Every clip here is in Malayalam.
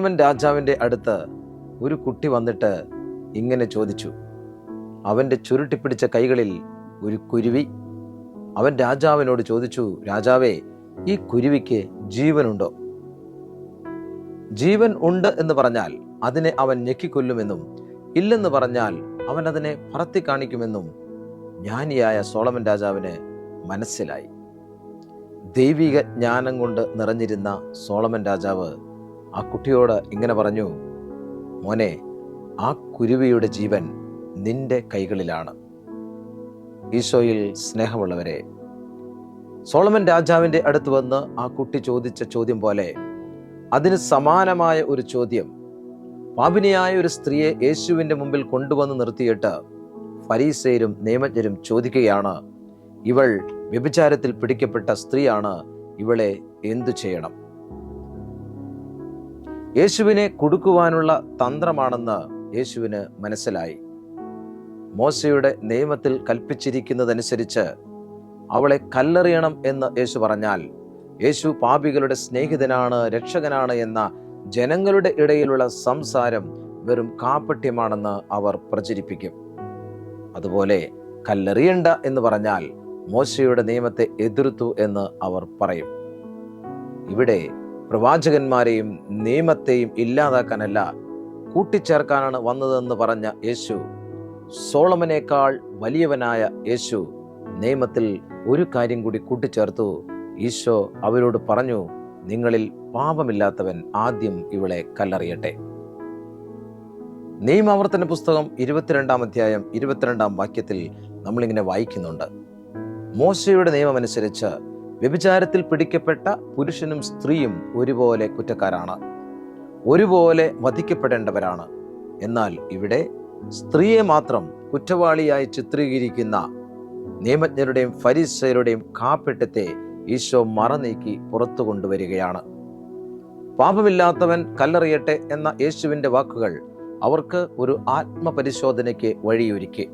സോളമൻ രാജാവിന്റെ അടുത്ത് ഒരു കുട്ടി വന്നിട്ട് ഇങ്ങനെ ചോദിച്ചു. അവന്റെ ചുരുട്ടിപ്പിടിച്ച കൈകളിൽ ഒരു കുരുവി. അവൻ രാജാവിനോട് ചോദിച്ചു രാജാവേ ഈ കുരുവിക്ക് ജീവനുണ്ടോ? ജീവൻ ഉണ്ട് എന്ന് പറഞ്ഞാൽ അതിനെ അവൻ ഞെക്കിക്കൊല്ലുമെന്നും ഇല്ലെന്ന് പറഞ്ഞാൽ അവൻ അതിനെ പറത്തി കാണിക്കുമെന്നും ജ്ഞാനിയായ സോളമൻ രാജാവിന് മനസ്സിലായി. ദൈവിക ജ്ഞാനം കൊണ്ട് നിറഞ്ഞിരുന്ന സോളമൻ രാജാവ് ആ കുട്ടിയോട് ഇങ്ങനെ പറഞ്ഞു മോനെ ആ കുരുവിയുടെ ജീവൻ നിന്റെ കൈകളിലാണ്. ഈശോയിൽ സ്നേഹമുള്ളവരെ സോളമൻ രാജാവിന്റെ അടുത്ത് വന്ന് ആ കുട്ടി ചോദിച്ച ചോദ്യം പോലെ അതിന് സമാനമായ ഒരു ചോദ്യം പാപിനിയായ ഒരു സ്ത്രീയെ യേശുവിന്റെ മുമ്പിൽ കൊണ്ടുവന്ന് നിർത്തിയിട്ട് ഫരീസേരും നിയമജ്ഞരും ചോദിക്കുകയാണ് ഇവൾ വ്യഭിചാരത്തിൽ പിടിക്കപ്പെട്ട സ്ത്രീയാണ് ഇവളെ എന്തു ചെയ്യണം? യേശുവിനെ കൊടുക്കുവാനുള്ള തന്ത്രമാണെന്ന് യേശുവിന് മനസ്സിലായി. മോശയുടെ നിയമത്തിൽ കൽപ്പിച്ചിരിക്കുന്നതനുസരിച്ച് അവളെ കല്ലെറിയണം എന്ന് യേശു പറഞ്ഞാൽ യേശു പാപികളുടെ സ്നേഹിതനാണ് രക്ഷകനാണ് എന്ന ജനങ്ങളുടെ ഇടയിലുള്ള സംസാരം വെറും കാപ്പട്യമാണെന്ന് അവർ പ്രചരിപ്പിക്കും. അതുപോലെ കല്ലെറിയണ്ട എന്ന് പറഞ്ഞാൽ മോശയുടെ നിയമത്തെ എതിർത്തു എന്ന് അവർ പറയും. ഇവിടെ പ്രവാചകന്മാരെയും നിയമത്തെയും ഇല്ലാതാക്കാനല്ല കൂട്ടിച്ചേർക്കാനാണ് വന്നതെന്ന് പറഞ്ഞ യേശു. സോളമനേക്കാൾ വലിയവനായ യേശു നിയമത്തിൽ ഒരു കാര്യം കൂടി കൂട്ടിച്ചേർത്തു. ഈശോ അവരോട് പറഞ്ഞു നിങ്ങളിൽ പാപമില്ലാത്തവൻ ആദ്യം ഇവളെ കല്ലറിയട്ടെ. നിയമാവർത്തന പുസ്തകം ഇരുപത്തിരണ്ടാം അധ്യായം ഇരുപത്തിരണ്ടാം വാക്യത്തിൽ നമ്മളിങ്ങനെ വായിക്കുന്നുണ്ട്. മോശയുടെ നിയമമനുസരിച്ച് വ്യഭിചാരത്തിൽ പിടിക്കപ്പെട്ട പുരുഷനും സ്ത്രീയും ഒരുപോലെ കുറ്റക്കാരാണ്. ഒരുപോലെ വധിക്കപ്പെടേണ്ടവരാണ്. എന്നാൽ ഇവിടെ സ്ത്രീയെ മാത്രം കുറ്റവാളിയായി ചിത്രീകരിക്കുന്ന നിയമജ്ഞരുടെയും ഫരീസയരുടെയും കാപ്പിട്ടത്തെ ഈശോ മറനീക്കി പുറത്തു കൊണ്ടുവരികയാണ്. പാപമില്ലാത്തവൻ കല്ലെറിയട്ടെ എന്ന യേശുവിന്റെ വാക്കുകൾ അവർക്ക് ഒരു ആത്മപരിശോധനയ്ക്ക് വഴിയൊരുക്കി.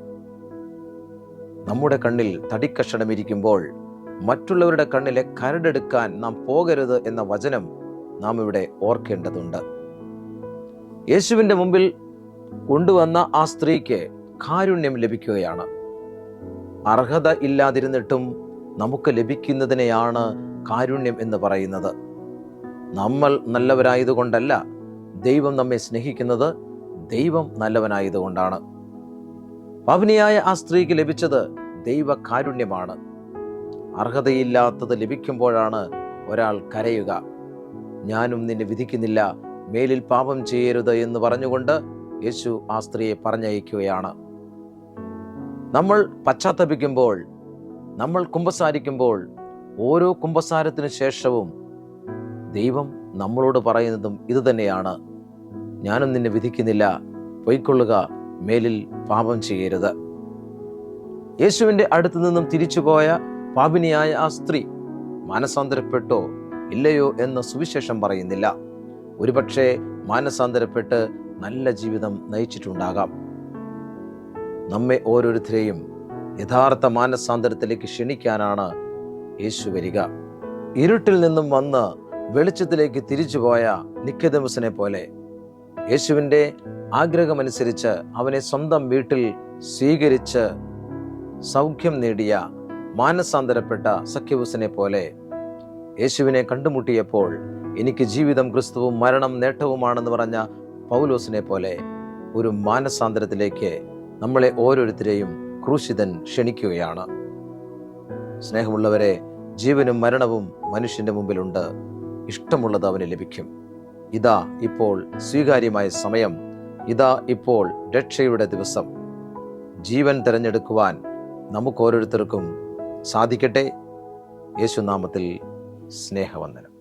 നമ്മുടെ കണ്ണിൽ തടിക്കഷണം ഇരിക്കുമ്പോൾ മറ്റുള്ളവരുടെ കണ്ണിലെ കരടെടുക്കാൻ നാം പോകരുത് എന്ന വചനം നാം ഇവിടെ ഓർക്കേണ്ടതുണ്ട്. യേശുവിന്റെ മുമ്പിൽ കൊണ്ടുവന്ന ആ സ്ത്രീക്ക് കാരുണ്യം ലഭിക്കുകയാണ്. അർഹത ഇല്ലാതിരുന്നിട്ടും നമുക്ക് ലഭിക്കുന്നതിനെയാണ് കാരുണ്യം എന്ന് പറയുന്നത്. നമ്മൾ നല്ലവരായതുകൊണ്ടല്ല ദൈവം നമ്മെ സ്നേഹിക്കുന്നത് ദൈവം നല്ലവനായതുകൊണ്ടാണ്. പവനിയായ ആ സ്ത്രീക്ക് ലഭിച്ചത് ദൈവ കാരുണ്യമാണ് അർഹതയില്ലാത്തത് ലഭിക്കുമ്പോഴാണ് ഒരാൾ കരയുക. ഞാനും നിന്നെ വിധിക്കുന്നില്ല മേലിൽ പാപം ചെയ്യരുത് എന്ന് പറഞ്ഞുകൊണ്ട് യേശു ആ സ്ത്രീയെ പറഞ്ഞയക്കുകയാണ്. നമ്മൾ പശ്ചാത്തപിക്കുമ്പോൾ നമ്മൾ കുമ്പസാരിക്കുമ്പോൾ ഓരോ കുമ്പസാരത്തിനു ശേഷവും ദൈവം നമ്മളോട് പറയുന്നതും ഇതുതന്നെയാണ് ഞാനും നിന്നെ വിധിക്കുന്നില്ല പൊയ്ക്കൊള്ളുക മേലിൽ പാപം ചെയ്യരുത്. യേശുവിന്റെ അടുത്തു നിന്നും തിരിച്ചുപോയ പാപിനിയായ ആ സ്ത്രീ മാനസാന്തരപ്പെട്ടോ ഇല്ലയോ എന്ന് സുവിശേഷം പറയുന്നില്ല. ഒരുപക്ഷെ മാനസാന്തരപ്പെട്ട് നല്ല ജീവിതം നയിച്ചിട്ടുണ്ടാകാം. നമ്മെ ഓരോരുത്തരെയും യഥാർത്ഥ മാനസാന്തരത്തിലേക്ക് ക്ഷണിക്കാനാണ് യേശു വരിക. ഇരുട്ടിൽ നിന്നും വന്ന് വെളിച്ചത്തിലേക്ക് തിരിച്ചുപോയ നിക്കതമസിനെ പോലെ യേശുവിന്റെ ആഗ്രഹമനുസരിച്ച് അവനെ സ്വന്തം വീട്ടിൽ സ്വീകരിച്ച് സൗഖ്യം നേടിയ മാനസാന്തരപ്പെട്ട സഖ്യവസിനെ പോലെ യേശുവിനെ കണ്ടുമുട്ടിയപ്പോൾ എനിക്ക് ജീവിതം ക്രിസ്തുവും മരണം നേട്ടവുമാണെന്ന് പറഞ്ഞ പൗലോസിനെ പോലെ ഒരു മാനസാന്തരത്തിലേക്ക് നമ്മളെ ഓരോരുത്തരെയും ക്രൂശിതൻ ക്ഷണിക്കുകയാണ്. സ്നേഹമുള്ളവരെ ജീവനും മരണവും മനുഷ്യന്റെ മുമ്പിലുണ്ട്. ഇഷ്ടമുള്ളത് അവന് ലഭിക്കും. ഇതാ ഇപ്പോൾ സ്വീകാര്യമായ സമയം. ഇതാ ഇപ്പോൾ രക്ഷയുടെ ദിവസം. ജീവൻ തിരഞ്ഞെടുക്കുവാൻ നമുക്ക് ഓരോരുത്തർക്കും സാധിക്കട്ടെ. യേശുനാമത്തിൽ സ്നേഹവന്ദനം.